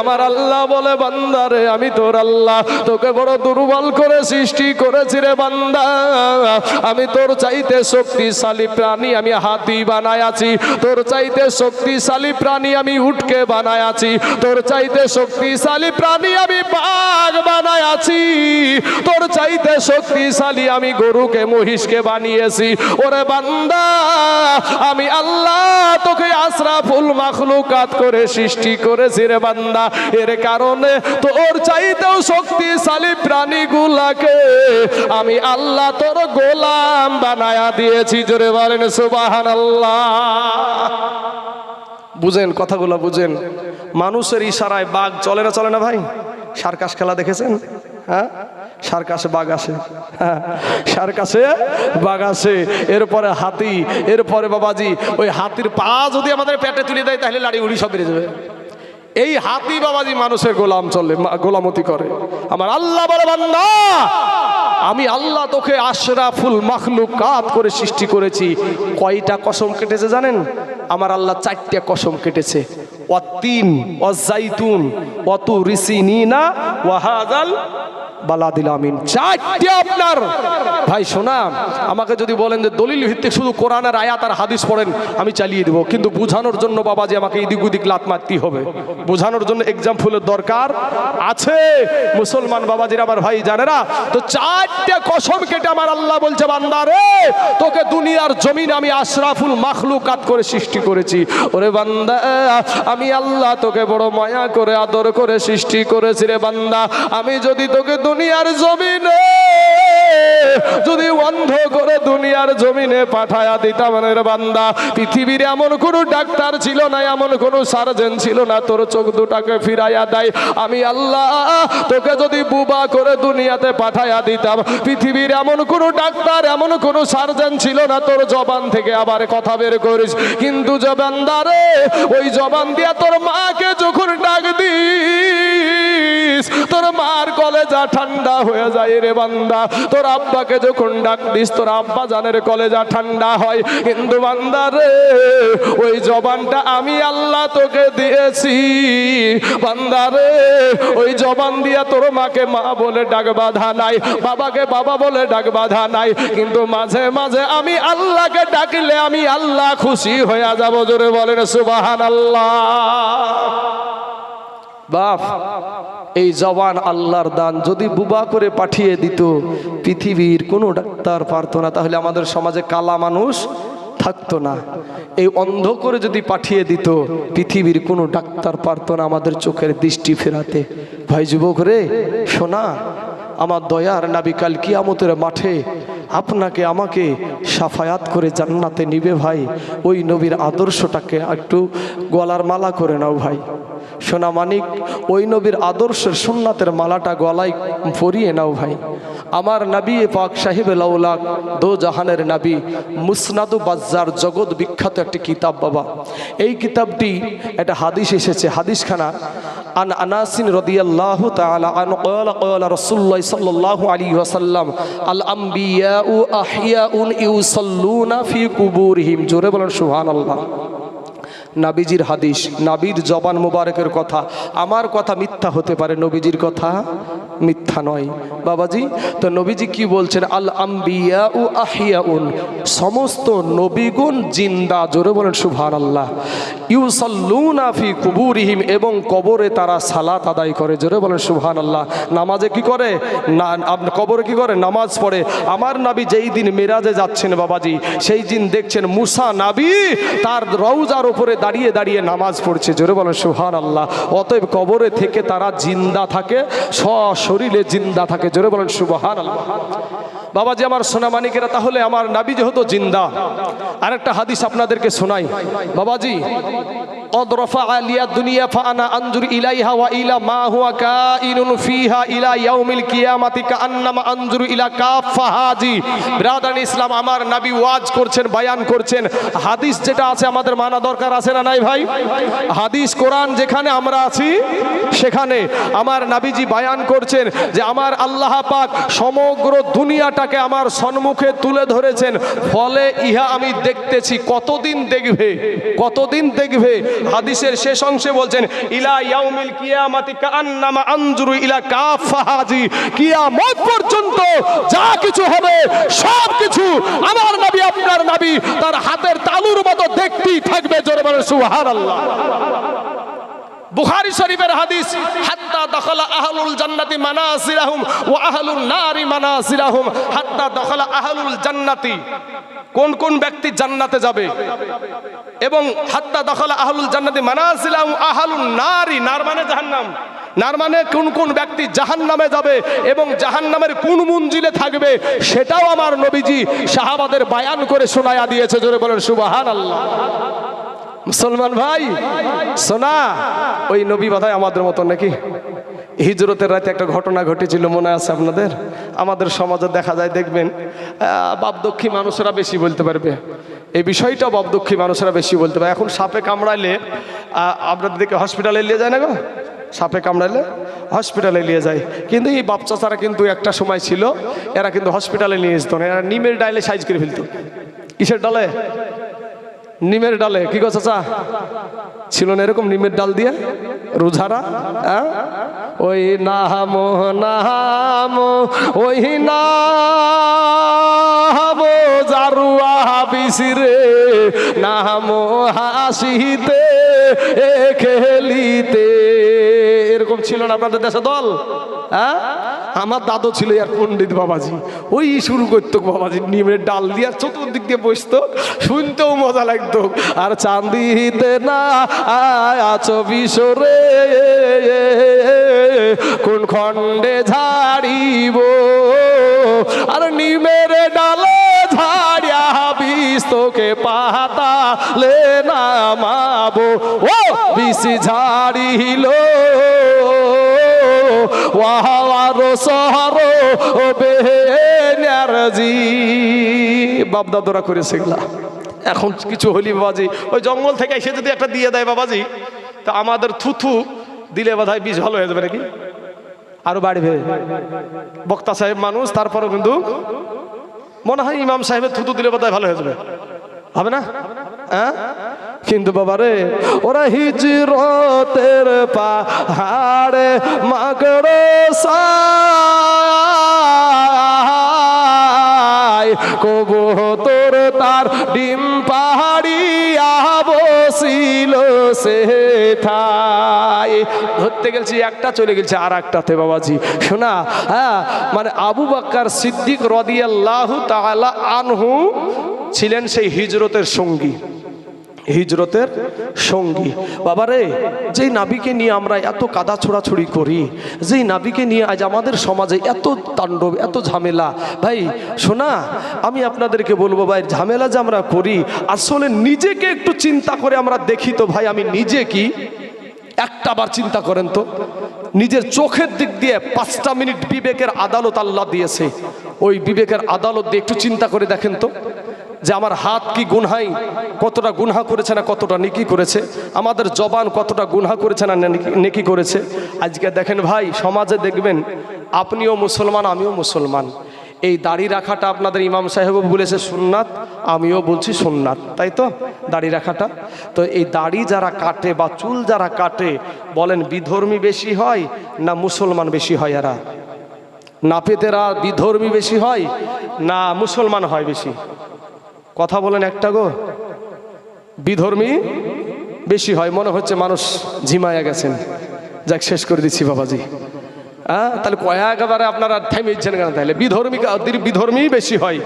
আমার আল্লাহ বলে বান্দারে আমি তোর আল্লাহ। তোকে বড় দুর্বল করে সৃষ্টি করেছি রে বান্দা। আমি তোর চাইতে শক্তিশালী প্রাণী আমি হাতি বানায় আছি। তোর চাইতে শক্তিশালী প্রাণী আমি উটকে বানায় আছি। তোর চাইতে শক্তিশালী প্রাণী আমি বাঘ বানায় আছি। তোর চাইতে শক্তিশালী আমি গরুকে, মহিষকে বানিয়েছি। ওরে বান্দা, আমি আল্লাহ তোকে আশরাফুল মাখলুকাত করে সৃষ্টি করেছি রে বান্দা। এর কারণে তোর চাইতেও শক্তিশালী প্রাণীগুলাকে আমি আল্লাহ তোর গোলাম বানায়া দিয়েছি, জোরে বলেন সুবাহান বুঝেন কথাগুলো, বুঝেন। মানুষের ইশারায় বাঘ চলে না চলে না ভাই? সার্কাস খেলা দেখেছেন? হ্যাঁ? সার্কাসে বাঘ আসে। হ্যাঁ? সার্কাসে বাঘ আসে। এরপরে হাতি, এরপরে বাবাজি, ওই হাতির পা যদি আমাদের পেটে তুলে দেয়, তাহলে লাড়ি উড়ি সব বেড়ে যাবে। এই হাতি বাবাজি মানুষের গোলাম চলে গোলামতি করে। আমার আল্লাহ বলে, বান্দা, আমি আল্লাহ তোকে আশরাফুল মাখলুকাত করে সৃষ্টি করেছি। কয়টা কসম কেটেছে জানেন? আমার আল্লাহ চারটে কসম কেটেছে। অতিন অজাইতুন অতু ঋষিনা ওয়াহাদাল বালাদিল আমিন। চারটে আপনার। ভাই শোনা আমাকে যদি বলেন যে দলিল ভিত্তিক শুধু কোরআনের আয়াত আর হাদিস পড়েন, আমি চালিয়ে দেবো। কিন্তু বোঝানোর জন্য বাবাজি আমাকে এদিক ওদিক লাত মারতেই হবে। বোঝানোর জন্য এক্সাম্পলের দরকার আছে। মুসলমান বাবাজির আমার ভাই জানেরা, তো চারটে কসম কেটে আমার আল্লাহ বলছে বান্দারে তোকে দুনিয়ার জমিন আমি আশরাফুল মাখলুকাত করে সৃষ্টি করেছি। ওরে বান্দা আমি আল্লাহ তোকে বড় মায়া করে, আদর করে সৃষ্টি করেছি রে বান্দা। আমি যদি তোকে দুনিয়ার জমিনে যদি অন্ধ করে দুনিয়ার জমিনে পাঠায়া দিতাম বান্দা, পৃথিবীর এমন কোনো ডাক্তার ছিল না, এমন কোনো সার্জন ছিল না, তোর চোখ দুটাকে ফিরাইয়া দেয়। আমি আল্লাহ, তোকে যদি বুবা করে দুনিয়াতে পাঠায়া দিতাম, পৃথিবীর এমন কোনো ডাক্তার, এমন কোনো সার্জন ছিল না, তোর জবান থেকে আবার কথা বের করিস। কিন্তু জবানদারে ওই জবান দিয়া তোর মাকে যখন ডাক দিস তোর মার কলেজা ঠান্ডা হয়ে যায় রে বান্দা। তোর আব্বাকে যখন ডাক দিস, তোর আব্বা জানের কলেজা ঠান্ডা হয়। কিন্তু বান্দা রে, ওই জবানটা আমি আল্লাহ তোকে দিয়েছি। বান্দা রে, ওই জবান দিয়া তোর মাকে মা বলে ডাক বাধা নাই, বাবাকে বাবা বলে ডাক বাধা নাই। কিন্তু মাঝে মাঝে আমি আল্লাহকে ডাকলে আমি আল্লাহ খুশি হয়ে যাব। জোরে বলেন সুবাহান আল্লাহ বাপ এই জবান আল্লাহর দান যদি বুবা করে পাঠিয়ে দিত, পৃথিবীর কোনো ডাক্তার পারতো না। তাহলে আমাদের সমাজে কালা মানুষ থাকতো না। এই অন্ধ করে যদি পাঠিয়ে দিত, পৃথিবীর কোনো ডাক্তার পারতো না আমাদের চোখের দৃষ্টি ফেরাতে। ভাই যুবক রে, শোনা, আমার দয়ার নাবিকাল কিয়ামতের মাঠে আপনাকে, আমাকে সাফায়াত করে জান্নাতে নিবে ভাই। ওই নবীর আদর্শটাকে একটু গলার মালা করে নাও ভাই। সোনা মানিক, ওই নবীর আদর্শের সুন্নাতের মালাটা গলায় পরিয়ে নাও ভাই। আমার নবী পাক সাহেব লাউলাক দো জাহানের নবী, মুসনাদু বাজ্জার জগৎ বিখ্যাত একটি কিতাব বাবা। এই কিতাবটি একটা হাদিস এসেছে, হাদিসখানা। আন আনাসিন রাদিয়াল্লাহু তাআলা আন ক্বালা ক্বালা রাসূলুল্লাহ সাল্লাল্লাহু আলাইহি ওয়াসাল্লাম, আল আমবিয়াউ আহইয়াউন ইউসাল্লুনা ফি কুবুরিহিম। জোরে বলেন সুবহানাল্লাহ। নাবিজির হাদিস নাবির জবান মুবারকের কথা। আমার কথা মিথ্যা হতে পারে নবীজির কথা? মিথ্যা নয়। বাবাজি, তো নবীজি কি বলছেন? আল আম্বিয়া ও আহিয়াউন। সমস্ত নবীগুণ জিন্দা। জোরে বলেন সুভান আল্লাহ ইউসাল্লুনা ফি কুবুরিহিম এবং কবরে তারা সালাত আদায় করে। জোরে বলেন সুভান আল্লাহ নামাজে কি করে? না কবরে কি করে? নামাজ পড়ে। আমার নাবি যেই দিন মেরাজে যাচ্ছেন বাবাজি, সেই দিন দেখছেন মুসা নাবি তার রৌজার উপরে দাঁড়িয়ে দাঁড়িয়ে নামাজ পড়ছে। জোরে বলেন সুহান আল্লাহ অতএব কবরে থেকে তারা জিন্দা থাকে সশরীরে জিন্দা থাকে। জোরে বলেন সুবহান আল্লাহ বাবাজি, আমার সোনামানিকেরা, তাহলে আমার নাবি যেহেতু জিন্দা, আরেকটা হাদিস আপনাদেরকে শোনাই। বাবাজি অদরফা ইলা মা হুয়া ইলা ইয়াউমিল ইলা ইসলাম, আমার ওয়াজ করছেন, বায়ান করছেন। হাদিস যেটা আছে, আমাদের মানা দরকার আছে না নাই ভাই? হাদিস যেখানে আমরা আছি, সেখানে। আমার নাবিজি বায়ান করছেন যে, আমার আল্লাহ পাক সমগ্র দুনিয়াটা জীবনটাকে আমার সম্মুখে তুলে ধরেছেন। ফলে ইহা আমি দেখতেছি। কতদিন দেখবে? কতদিন দেখবে? হাদিসের শেষ অংশে বলছেন, ইলা ইয়াউমিল কিয়ামাতি কান্নামা আনজুরু ইলা কাফাহাজি কিয়ামত পর্যন্ত যা কিছু হবে, সব কিছু আমার নবী, আপনার নবী তার হাতের তালুর মতো দেখতেই থাকবে, জোরে বলে সুবহানাল্লাহ। বুখারী শরীফের হাদিস, হাত্তা দখলা আহলুল জান্নাতি মানাসিরাহুম ওয়া আহলুন নারি মানাসিরাহুম, হাত্তা দখলা আহলুল জান্নাতি। কোন কোন ব্যক্তি জান্নাতে যাবে? এবং হাত্তা দখলা আহলুল জান্নাতি মানাসিলাহুম আহলুন নারি, নার মানে জাহান্নাম। নার মানে কোন কোন ব্যক্তি জাহান্নামে যাবে এবং জাহান্নামের কোন মঞ্জিলে থাকবে, সেটাও আমার নবীজি সাহাবাদের বায়ান করে শোনায়া দিয়েছে। জোরে বলেন, সুবহানাল্লাহ। মুসলমান ভাই, সোনা, ওই নবী বাধায় আমাদের মতো নাকি? হিজরতের রাতে একটা ঘটনা ঘটেছিল, মনে আছে আপনাদের? আমাদের সমাজে দেখা যায়, দেখবেন বাপদক্ষী মানুষেরা বেশি বলতে পারবে। এই বিষয়টা বাপদক্ষী মানুষেরা বেশি বলতে পারে এখন সাপে কামড়াইলে আপনাদের দিকে হসপিটালে নিয়ে যায় না গো? সাপে কামড়াইলে হসপিটালে নিয়ে যায়। কিন্তু এই বাপ চাচারা কিন্তু একটা সময় ছিল, এরা কিন্তু হসপিটালে নিয়ে যেত না। এরা নিমের ডাইলে সাইজ করে ফেলতো। কিসের ডালে? নিমের ডালে, কি গো চাচা? ছিল না এরকম নিমের ডাল দিয়ে? রোজারা? ওই নাম নাম ওই নাম জারুয়া বিসিরে নাম হাসিতে খেলিতে। এরকম ছিল না আপনাদের দেশে দল? হ্যাঁ আমার দাদু ছিল আর পণ্ডিত বাবাজি। ওই শুরু করতো বাবাজি নিমের ডাল দিয়ে চতুর্দিক দিয়ে বসতো, শুনতেও মজা লাগতো। আর চান্দিতে না আছো বিশরে, কোন খণ্ডে ঝাড়িব? আর নিমের ডালে ঝাড়িয়া বিষ তোকে পাতা লে নামাবো। ও বিশি ঝাড়িল। ওয়াহারো সহারো ও এখন কিছু হলি বাবাজি, ওই জঙ্গল থেকে এসে যদি একটা দিয়ে দেয় বাবাজি, তা আমাদের থুথু দিলে বোধহয় বীজ ভালো হয়ে যাবে নাকি? আরও বাড়বে। বক্তা সাহেব মানুষ তারপরে কিন্তু মনে হয় ইমাম সাহেবের থুতু দিলে বোধহয় ভালো হয়ে যাবে। হবে না? হ্যাঁ? কিন্তু বাবা রে ওরা হিজরতের পাহাড়ে মাকড় সাই কবুতর তার ডিম পাহাড়িয়া বসিল সে ঠাই ধরতে গেছি একটা, চলে গেছে আর একটাতে বাবাজি। শোনা হ্যাঁ মানে আবু বাক্কার সিদ্দিক রদিয়াল্লাহু তাআলা আনহু ছিলেন সেই হিজরতের সঙ্গী। হিজরতের সঙ্গী। বাবারে, যেই নাবিকে নিয়ে আমরা এত কাদা ছোড়াছুড়ি করি, যেই নাবিকে নিয়ে আজ আমাদের সমাজে এত তাণ্ডব, এত ঝামেলা, ভাই, শোনা, আমি আপনাদেরকে বলব ভাই, ঝামেলা যে আমরা করি, আসলে নিজেকে একটু চিন্তা করে আমরা দেখি তো ভাই, আমি নিজে কি? একটা বার চিন্তা করেন তো। নিজের চোখের দিক দিয়ে পাঁচটা মিনিট বিবেকের আদালত আল্লাহ দিয়েছে। ওই বিবেকের আদালত দিয়ে একটু চিন্তা করে দেখেন তো। যে আমার হাত কি গুনহাই? কতটা গুনহা করেছে না কতটা নেকি করেছে? আমাদের জবান কতটা গুনহা করেছে না নেকি- করেছে? আজকে দেখেন ভাই, সমাজে দেখবেন, আপনিও মুসলমান, আমিও মুসলমান। এই দাড়ি রাখাটা আপনাদের ইমাম সাহেবও বলেছে সুন্নাত, আমিও বলছি সুন্নাত, তাই তো? দাড়ি রাখাটা। তো এই দাড়ি যারা কাটে বা চুল যারা কাটে, বলেন বিধর্মী বেশি হয় না মুসলমান বেশি হয় এরা? নাপেতেরা বিধর্মী বেশি হয় না মুসলমান হয় বেশি? কথা বলেন একটা গো। বিধর্মী বেশি হয়, মনে হচ্ছে মানুষ ঝিমায়া গেছেন। যাক, শেষ করে দিচ্ছি বাবাজি। হ্যাঁ তাহলে কয়েকবারে আপনারা থেমেছেন কেন? তাহলে বিধর্মী বিধর্মী বেশি হয়।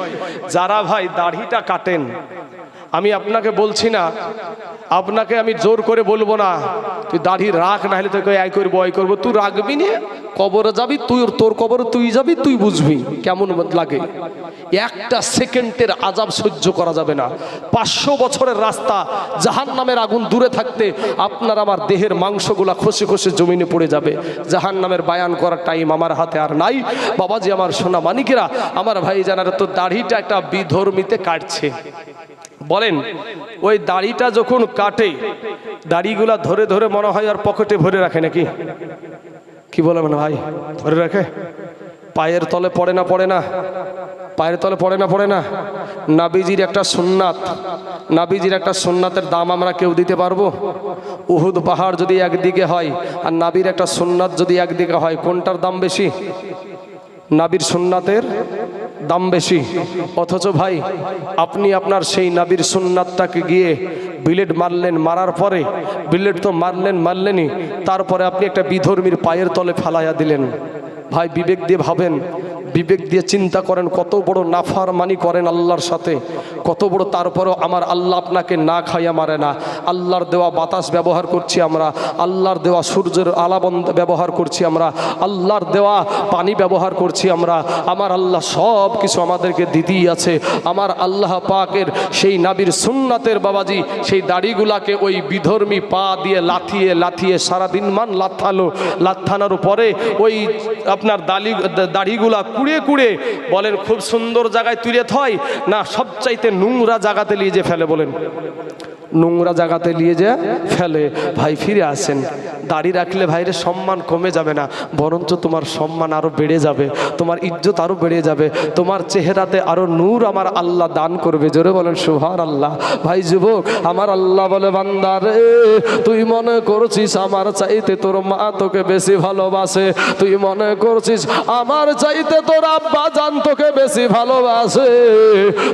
যারা ভাই দাড়িটা কাটেন আমি আপনাকে বলছি না, আপনাকে আমি জোর করে বলব না। তুই দাড়ি রাখ না হলে তোকে আয় করব আয় করব। তুই রাখবি নিয়ে কবরে যাবি, তুই তোর কবরে তুই যাবি, তুই বুঝবি কেমন লাগে। একটা সেকেন্ডের আজাব সহ্য করা যাবে না। পাঁচশো বছরের রাস্তা জাহান নামের আগুন দূরে থাকতে আপনার আমার দেহের মাংসগুলা খসে খসে জমিনে পড়ে যাবে। জাহান নামের বায়ান করার টাইম আমার হাতে আর নাই। বাবাজি, আমার সোনা মানিকেরা, আমার ভাই জানার তো দাড়িটা একটা বিধর্মীতে কাটছে। বলেন, ওই দাড়িটা যখন কাটে, দাড়িগুলা ধরে ধরে মনে হয় আর পকেটে ভরে রাখে নাকি? কি বলে মানে ভাই? ধরে রাখে? পায়ের তলে পড়ে না পড়ে না? পায়ের তলে পড়ে না পড়ে না? নাবিজির একটা সুন্নাত। নাবিজির একটা সুন্নাতের দাম আমরা কেউ দিতে পারব? উহুদ পাহাড় যদি একদিকে হয় আর নাবির একটা সুন্নাত যদি একদিকে হয়, কোনটার দাম বেশি? নাবির সুন্নাতের দাম বেশি। অথচ ভাই, আপনি আপনার সেই নাবির সুন্নাতটাকে গিয়ে বিলেট মারলেন, মারার পরে, বিলেট তো মারলেন, মারলেনই, তারপরে আপনি একটা বিধর্মীর পায়ের তলে ফেলাইয়া দিলেন। ভাই, বিবেক দিয়ে ভাবেন বিবেক দিয়ে চিন্তা করেন, কত বড় নাফার মানি করেন আল্লাহর সাথে, কত বড় তারপরেও আমার আল্লাহ আপনাকে না খাইয়া মারে না। আল্লাহর দেওয়া বাতাস ব্যবহার করছি আমরা, আল্লাহর দেওয়া সূর্যের আলাবন্ধ ব্যবহার করছি আমরা, আল্লাহর দেওয়া পানি ব্যবহার করছি আমরা, আমার আল্লাহ সব কিছু আমাদেরকে দিতেই আছে। আমার আল্লাহ পাকের সেই নাবির সুন্নাতের বাবাজি, সেই দাড়িগুলাকে ওই বিধর্মী পা দিয়ে লাথিয়ে লাথিয়ে সারাদিন মান লাথালো, লাথানোর পরে ওই আপনার দালি, দাড়িগুলা কুড়ে কুড়ে বলেন, খুব সুন্দর জায়গায় তুলে থয়। না, সবচাইতে নোংরা জায়গাতে লিয়ে ফেলে বলেন। নোংরা জায়গাতে নিয়ে যে ফেলে। ভাই, ফিরে আসেন। দাড়ি রাখলে ভাইরে সম্মান কমে যাবে না, বরঞ্চ তোমার সম্মান আরও বেড়ে যাবে, তোমার ইজ্জত আরও বেড়ে যাবে, তোমার চেহারাতে আরও নূর আমার আল্লাহ দান করবে। জোরে বলেন সুহার আল্লাহ ভাই, যুবক, আমার আল্লাহ বলে বান্দারে তুই মনে করছিস আমার চাইতে তোর মা তোকে বেশি ভালোবাসে? তুই মনে করছিস আমার চাইতে তোর আব্বা জান তোকে বেশি ভালোবাসে?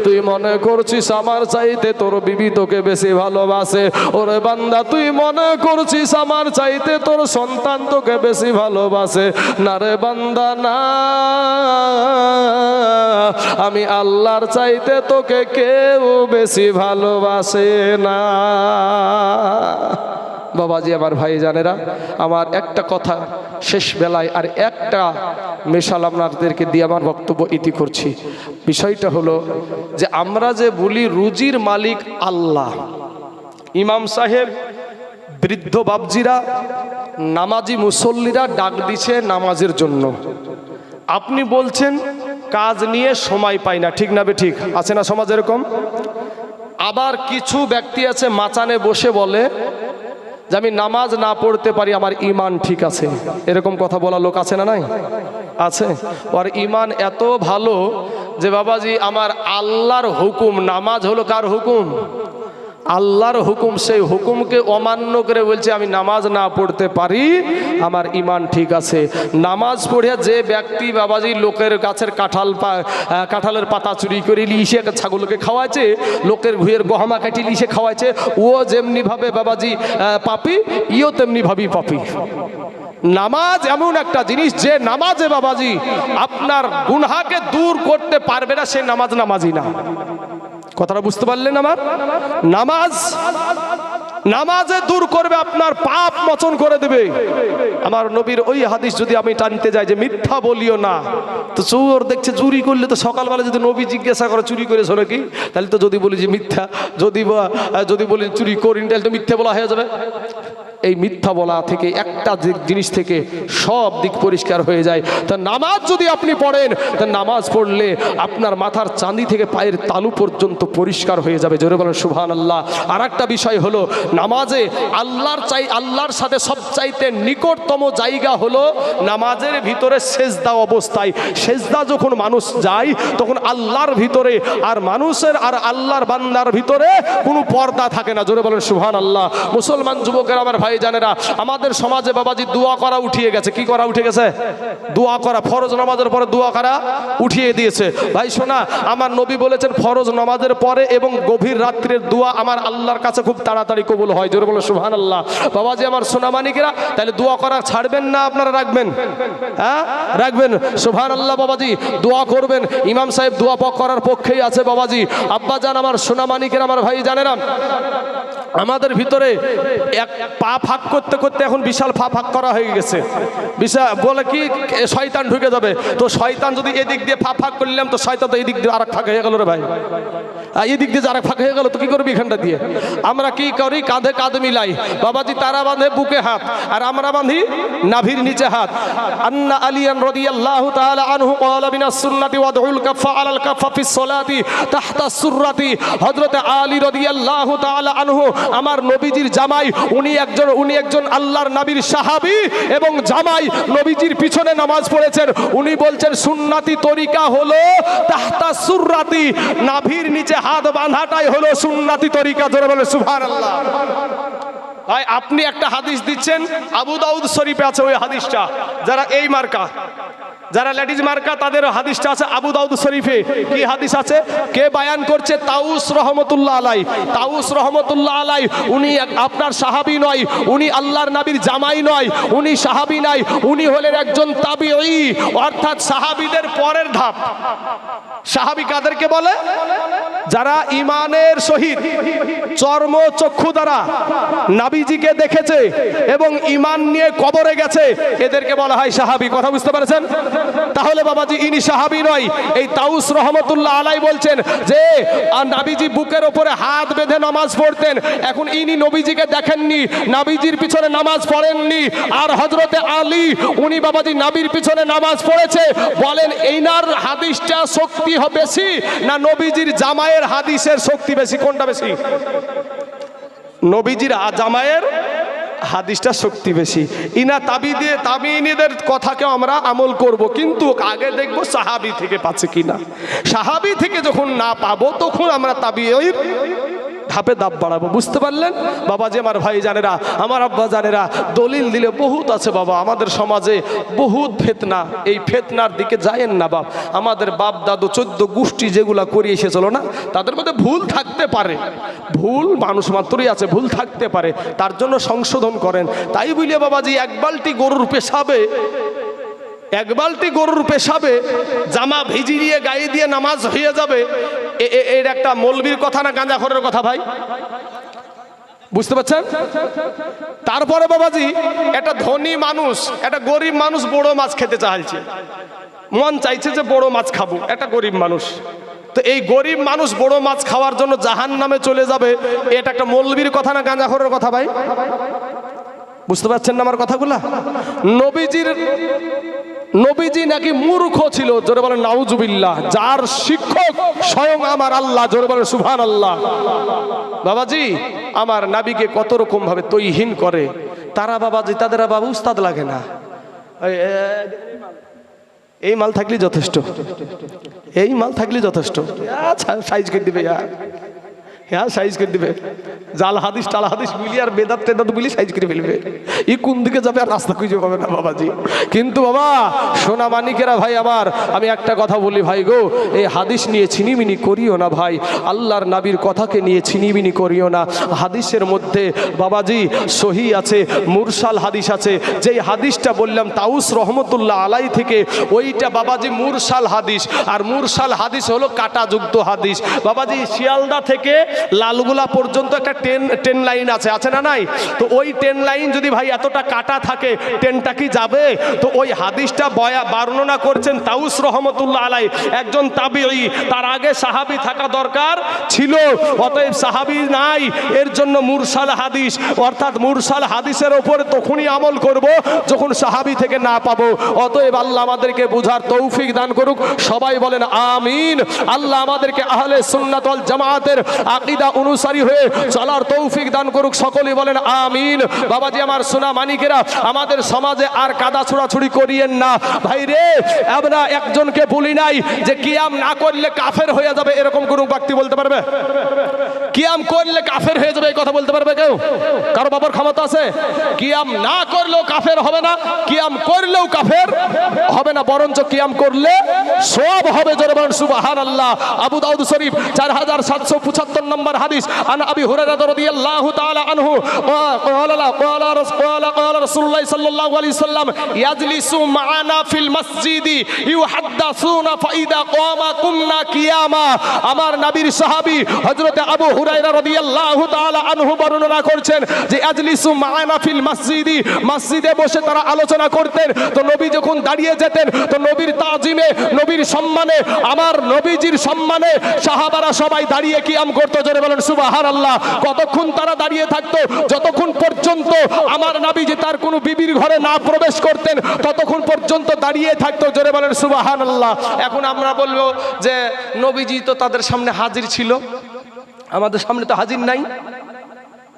তুই মনে করছিস আমার চাইতে তোর বিবি তোকে বেশি ভালোবাসে। ওরে বান্দা, তুই মনে করছিস আমার চাইতে তোর সন্তান তোকে বেশি ভালোবাসে? না রে বান্দা, না। আমি আল্লাহর চাইতে তোকে কেউ বেশি ভালোবাসে না। বাবাজি, আমার ভাই জানেরা আমার একটা কথা শেষ বেলায় আর একটা মেশাল আপনাদেরকে দিয়ে আমার বক্তব্য ইতি করছি। বিষয়টা হলো যে আমরা যে বলি রুজির মালিক আল্লাহ ইমাম সাহেব, বৃদ্ধ বাবজিরা নামাজি মুসল্লিরা ডাক দিছে নামাজের জন্য। আপনি বলছেন, কাজ নিয়ে সময় পাই না, ঠিক না বে ঠিক? আছে না সমাজ এরকম? আবার কিছু ব্যক্তি আছে, মাচানে বসে বলে যে আমি নামাজ না পড়তে পারি, আমার ইমান ঠিক আছে। এরকম কথা বলা লোক আছে না নাই? আছে। ওর ইমান এত ভালো যে, বাবাজি, আমার আল্লাহর হুকুম, নামাজ হলো কার হুকুম? আল্লাহর হুকুম, সেই হুকুমকে অমান্য করে বলছে, আমি নামাজ না পড়তে পারি, আমার ইমান ঠিক আছে। নামাজ পড়ে যে ব্যক্তি বাবাজি লোকের গাছের কাঁঠাল কাঁঠালের পাতা চুরি করে লিশে ছাগলকে খাওয়াচ্ছে লোকের ভুঁয়ের গহমা কাটি লিশে খাওয়াচ্ছে ও যেমনিভাবে বাবাজি পাপি, ইও তেমনিভাবেই পাপি। নামাজ এমন একটা জিনিস, যে নামাজে বাবাজি আপনার গুনহাকে দূর করতে পারবে না, সে নামাজ নামাজি না। কথাটা বুঝতে পারলেন আমার? নামাজ, নামাজে দূর করবে আপনার পাপ মোচন করে দেবে। আমার নবীর ওই হাদিস যদি আমি টানতে যাই যে মিথ্যা বলিও না, তো চোর দেখছে চুরি করলে তো সকালবেলা যদি নবী জিজ্ঞাসা করে চুরি করেছ নাকি তাহলে তো যদি বলি যে মিথ্যা, যদি যদি বলি চুরি করিনি, তাহলে তো মিথ্যা বলা হয়ে যাবে। এই মিথ্যা বলা থেকে, একটা জিনিস থেকে সব দিক পরিষ্কার হয়ে যায়। তা নামাজ যদি আপনি পড়েন, তা নামাজ পড়লে আপনার মাথার চাঁদি থেকে পায়ের তালু পর্যন্ত পরিষ্কার হয়ে যাবে। জোরে বলেন সুবহান আল্লাহ আর একটা বিষয় হলো, নামাজে আল্লাহর চাই, আল্লাহর সাথে সবচাইতে নিকটতম জায়গা হলো নামাজের ভিতরে সেজদা অবস্থায়। সেজদা যখন মানুষ যায়, তখন আল্লাহর ভিতরে আর মানুষের আর আল্লাহর বান্দার ভিতরে কোনো পর্দা থাকে না। জোরে বলেন সুহান আল্লাহ মুসলমান যুবকের, আমার ভাই জানেরা, আমাদের সমাজে বাবাজি দোয়া করা উঠিয়ে গেছে। কি করা উঠে গেছে? দোয়া করা, ফরজ নামাজের পরে দোয়া করা উঠিয়ে দিয়েছে। ভাই শোনা, আমার নবী বলেছেন, ফরজ নামাজের পরে এবং গভীর রাত্রের দোয়া আমার আল্লাহর কাছে খুব তাড়াতাড়ি কবুল হয়। জোরে বলে সুবহান আল্লাহ বাবাজি আমার সোনামানিকেরা, তাহলে দোয়া করা ছাড়বেন না আপনারা রাখবেন? হ্যাঁ? রাখবেন। সুবহান আল্লাহ বাবাজি, দোয়া করবেন। ইমাম সাহেব দোয়া করার পক্ষেই আছে বাবাজি। আব্বা জান আমার সোনামানিকের, আমার ভাই জানেরা আমাদের ভিতরে এক পা ফাঁক করতে করতে এখন বিশাল পা ফাঁক করা হয়ে গেছে। বিশাল বলে কি শয়তান ঢুকে যাবে। তো শয়তান যদি এদিক দিয়ে ফা ফাঁক করলাম তো শয়তান তো এদিক দিয়ে আরেক ফাঁক হয়ে গেল রে ভাই। এদিক দিয়ে আরেক ফাঁক হয়ে গেল, তো কি করবি এখানটা দিয়ে? আমরা কি করি? কাঁধে কাঁধ মিলাই। বাবাজি তারা বাঁধে বুকে হাত, আর আমরা বাঁধি নাভির নিচে হাত। আন্না আলিয়ান রাদিয়াল্লাহু তাআলা আনহু ক্বালা মিনাস সুন্নাতি ওয়াদউল কাফা আলাল কাফা ফিস সালাতি তাহতা সুররাতি। হযরত আলী রাদিয়াল্লাহু তাআলা আনহু আমার নবীজির জামাই, উনি একজন উনি একজন আল্লাহর নবীর সাহাবি এবং জামাই নবীজির পিছনে নামাজ পড়েছেন। উনি বলছেন, সুন্নাতি তরিকা হলো তাহতা সুররাতি, নাভির নিচে হাত বাঁধাটাই হলো সুন্নাতি তরিকা। ধরে বলে সুভার আল্লাহ ভাই, আপনি একটা হাদিস দিচ্ছেন, আবু দাউদ শরীফে আছে ওই হাদিসটা, যারা এই মার্কা। যারা লেডিজ মার্কা তাদের হাদিসটা আছে আবু দাউদ শরীফে। কি হাদিস আছে? কে বায়ান করছে? তাউস রহমতুল্লাহ আলাই। তাউস রহমতুল্লাহ আলাই, উনি আপনার সাহাবি নয়, উনি আল্লাহর নাবির জামাই নয়, উনি সাহাবি নয় উনি হলেন একজন তাবি অর্থাৎ সাহাবিদের পরের ধাপ। সাহাবী কাদেরকে বলে, যারা ইমানের সহিত চর্ম চক্ষু দ্বারা নাবিজিকে দেখেছে এবং ইমান নিয়ে কবরে গেছে, এদেরকে বলা হয় সাহাবি। কথা বুঝতে পারছেন? তাহলে বাবাজি, ইনি সাহাবি নয়। এই তাউস রহমতুল্লাহ আলাই বলছেন যে নাবিজি বুকের ওপরে হাত বেঁধে নামাজ পড়তেন। এখন ইনি নবীজিকে দেখেননি, নাবিজির পিছনে নামাজ পড়েননি। আর হজরতে আলী, উনি বাবাজি নাবির পিছনে নামাজ পড়েছে। বলেন, এইনার হাদিসটা শক্তি হ- বেশি না নবীজির জামায়ের হাদিসের শক্তি বেশি? কোনটা বেশি? নবীজির জামায়ের হাদিসটা শক্তি বেশি। ইনা তাবি দিয়ে তাবিনীদের কথাকে আমরা আমল করব, কিন্তু আগে দেখব সাহাবি থেকে পাচ্ছে কিনা। সাহাবি থেকে যখন না পাবো, তখন আমরা তাবির ধাপে দাপ বাড়াবো, বুঝতে পারলেন? বাবা যে আমার ভাই জানেরা আমার আব্বা জানেরা দলিল দিলে বহুত আছে বাবা। আমাদের সমাজে বহুত ফেতনা। এই ফেতনার দিকে যায়েন না বাপ। আমাদের বাপ, দাদু, চোদ্দ গোষ্ঠী যেগুলা করিয়ে এসেছিল না, তাদের মধ্যে ভুল থাকতে পারে। ভুল মানুষ মাত্রই আছে, ভুল থাকতে পারে। তার জন্য সংশোধন করেন। তাই বুঝলে বাবাজি, এক বালতি গরুর পেশাবে এক বালতি গরুর পেশাবে, জামা ভিজি দিয়ে গায়ে দিয়ে নামাজ হয়ে যাবে। এর একটা মলবির কথা না গাঁজাখরের কথা ভাই? বুঝতে পারছেন? তারপরে বাবাজি, একটা ধনী মানুষ, একটা গরিব মানুষ বড় মাছ খেতে চাইছে। মন চাইছে যে বড় মাছ খাব, একটা গরিব মানুষ। তো এই গরিব মানুষ বড় মাছ খাওয়ার জন্য জাহান নামে চলে যাবে, এটা একটা মলবির কথা না গাঁজাখরের কথা ভাই? বুঝতে পারছেন না আমার কথাগুলা? নবীজির নবীজি নাকি মূর্খ ছিল জোরে বলেন নাউজুবিল্লাহ। যার শিক্ষক স্বয়ং আমার আল্লাহ জোরে বলেন সুভান আল্লাহ বাবাজি আমার নাবিকে কত রকম ভাবে তৈহীন করে। তারা বাবাজি তাদের বাবা উস্তাদ লাগে না। এই, মাল থাকলে যথেষ্ট। এই মাল থাকলে যথেষ্ট। আচ্ছা সাইজ করে দিবে ইয়া। হ্যাঁ সাইজ করে দিবে। জাল হাদিস, টাল হাদিস মিলি আর বেদাত টেদাত মিলি সাইজ করে ফেলবে। ই কোন দিকে যাবে আর রাস্তা খুঁজে পাবে না বাবাজি। কিন্তু বাবা, সোনা মানিকেরা ভাই আমার, আমি একটা কথা বলি ভাই গো, এই হাদিস নিয়ে ছিনিমিনি করিও না ভাই। আল্লাহর নাবির কথাকে নিয়ে ছিনিমিনি করিও না। হাদিসের মধ্যে বাবাজি সহি আছে, মুরসাল হাদিস আছে। যেই হাদিসটা বললাম, তাউস রহমতুল্লাহ আলাই থেকে, ওইটা বাবাজি মুরসাল হাদিস। আর মুরসাল হাদিস হলো কাটাযুক্ত হাদিস। বাবাজি শিয়ালদা থেকে লালগুলা পর্যন্ত একটা ট্রেন ট্রেন লাইন আছে আছে না নাই? তো ওই ট্রেন লাইন যদি ভাই এতটা কাটা থাকে, ট্রেনটা কি যাবে? তো ওই হাদিসটা বয়া, বর্ণনা করছেন তাউস রহমতুল্লাহ আলাই। একজন তাবিঈ তার আগে সাহাবি থাকা দরকার ছিল, অতএব সাহাবি নাই, এর জন্য মুরসাল হাদিস, অর্থাৎ মুরসাল হাদিসের ওপর তখনই আমল করব, যখন সাহাবি থেকে না পাবো। অতএব আল্লাহ আমাদেরকে বুঝার তৌফিক দান করুক। সবাই বলেন, আমিন। আল্লাহ আমাদেরকে আহলে সুন্নাতল জামাতের আকীদা অনুসারী হয়ে চলার তৌফিক দান করুক। সকলেই বলেন, আমিন। বাবাজি, আমার সোনা মানিকেরা, আমাদের সমাজে আর কাদা ছোড়াছুড়ি করিয়েন না। ভাই রে আমরা একজনকে বলি নাই যে কিয়াম না করলে কাফের হয়ে যাবে, এরকম কোন ব্যক্তি বলতে পারবে? কিয়াম করলে কাফের হয়ে যাবে, এই কথা বলতে পারবে কেউ? কারও বাবার ক্ষমতা আছে? কিয়াম না করলেও কাফের হবে না, কিয়াম করলেও কাফের হবে না, বরঞ্চ কিয়াম করলে সব হবে। জোরে বলেন আল্লাহ আবু দাউদ শরীফ, চার হাজার সাতশো পঁচাত্তর নম্বর হাদিস, আন আবি হুরায়রা রাদিয়াল্লাহু তাআলা আনহু ক্বালা ক্বালা রাসূল ক্বালা রাসূলুল্লাহ সাল্লাল্লাহু আলাইহি সাল্লাম, ইয়াজলিসু মা'ানা ফিল মসজিদি ইউহাদ্দাসুনা ফাইদা ক্বামা কুমনা কিয়ামা। আমার নবীর সাহাবী হযরতে আবু হুরায়রা রাদিয়াল্লাহু তাআলা আনহু বর্ণনা করছেন যে, ইয়াজলিসু মা'ানা ফিল মসজিদি, মসজিদে বসে তারা আলোচনা করতেন। তো নবী যখন দাঁড়িয়ে যেতেন, তো নবীর তাজিমে, নবীর সম্মানে, আমার নবীজির সম্মানে সাহাবারা সবাই দাঁড়িয়ে কিয়াম করত। জোরে বলেন সুবাহার সুবহানাল্লাহ। কতক্ষণ তারা দাঁড়িয়ে থাকতো, যতক্ষণ পর্যন্ত আমার নবীজি তার কোনো বিবির ঘরে না প্রবেশ করতেন, ততক্ষণ পর্যন্ত দাঁড়িয়ে থাকতো, জোরে বলেন সুবাহার সুবহানাল্লাহ। এখন আমরা বলব যে নবীজি তো তাদের সামনে হাজির ছিল। আমাদের সামনে তো হাজির নাই।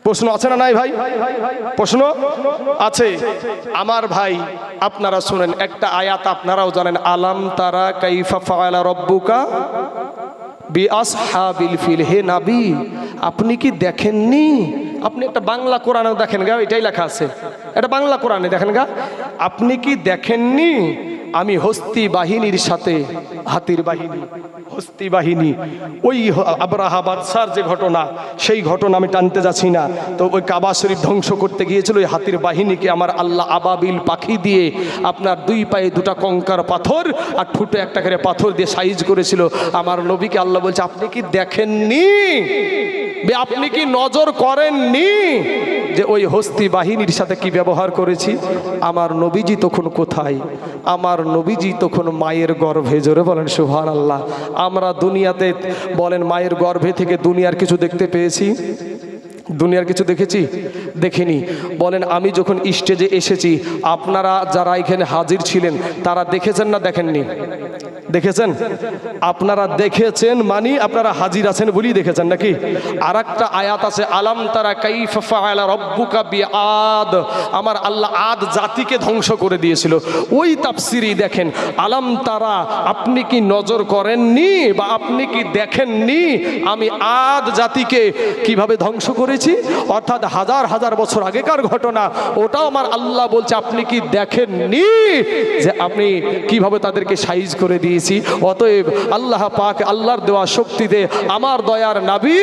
প্রশ্ন আছে না নাই ভাই? প্রশ্ন আছে। আমার ভাই, আপনারা শুনেন, একটা আয়াত আপনারাও জানেন, আলাম তারা কাইফা ফাআলা রব্বুকা নাবি। আপনি কি দেখেননি? আপনি একটা বাংলা কোরআনে দেখেন গা, এটাই লেখা আছে। এটা বাংলা কোরআনে দেখেন গা। আপনি কি দেখেননি আমি হস্তি বাহিনীর সাথে, হাতির বাহিনী, হস্তি বাহিনী। ওই আবরাহা বাদশার যে ঘটনা, সেই ঘটনা আমি টানতে যাচ্ছি না। তো ওই কাবা শরীফ ধ্বংস করতে গিয়েছিল, ওই হাতির বাহিনীকে আমার আল্লাহ আবাবিল পাখি দিয়ে আপনার দুই পায়ে দুটা কঙ্কার পাথর আর ঠুটে একটা করে পাথর দিয়ে সাইজ করেছিল। আমার নবীকে আল্লাহ বলছে, আপনি কি দেখেননি? আপনি কি নজর করেননি যে ওই হস্তি বাহিনীর সাথে কি ব্যবহার করেছি? আমার নবীজি তখন কোথায়? আমার নবীজি তখন মায়ের গর্ভে, জোরে বলেন সুহান আল্লাহ আমরা দুনিয়াতে, বলেন মায়ের গর্ভে থেকে দুনিয়ার কিছু দেখতে পেয়েছি? দুনিয়ার কিছু দেখেছি? দেখিনি। বলেন, আমি যখন স্টেজে এসেছি, আপনারা যারা এখানে হাজির ছিলেন, তারা দেখেছেন না দেখেননি? দেখেছেন? আপনারা দেখেছেন মানি, আপনারা হাজির আছেন বলেই দেখেছেন নাকি? আর একটা আয়াত আছে, আলাম তারা কাইফা ফাআলা রব্বুকা বিআদ আমার আল্লাহ আদ জাতিকে ধ্বংস করে দিয়েছিল। ওই তাফসিরি দেখেন, আলাম তারা, আপনি কি নজর করেননি বা আপনি কি দেখেননি আমি আদ জাতিকে কীভাবে ধ্বংস করেছি, অর্থাৎ হাজার হাজার বছর আগেকার ঘটনা, ওটাও আমার আল্লাহ বলছে, আপনি কি দেখেননি যে আমি কীভাবে তাদেরকে সাইজ করে দিয়েছি? অতএব আল্লাহ পাক আল্লাহর দেওয়া শক্তিতে আমার দয়ার নাবি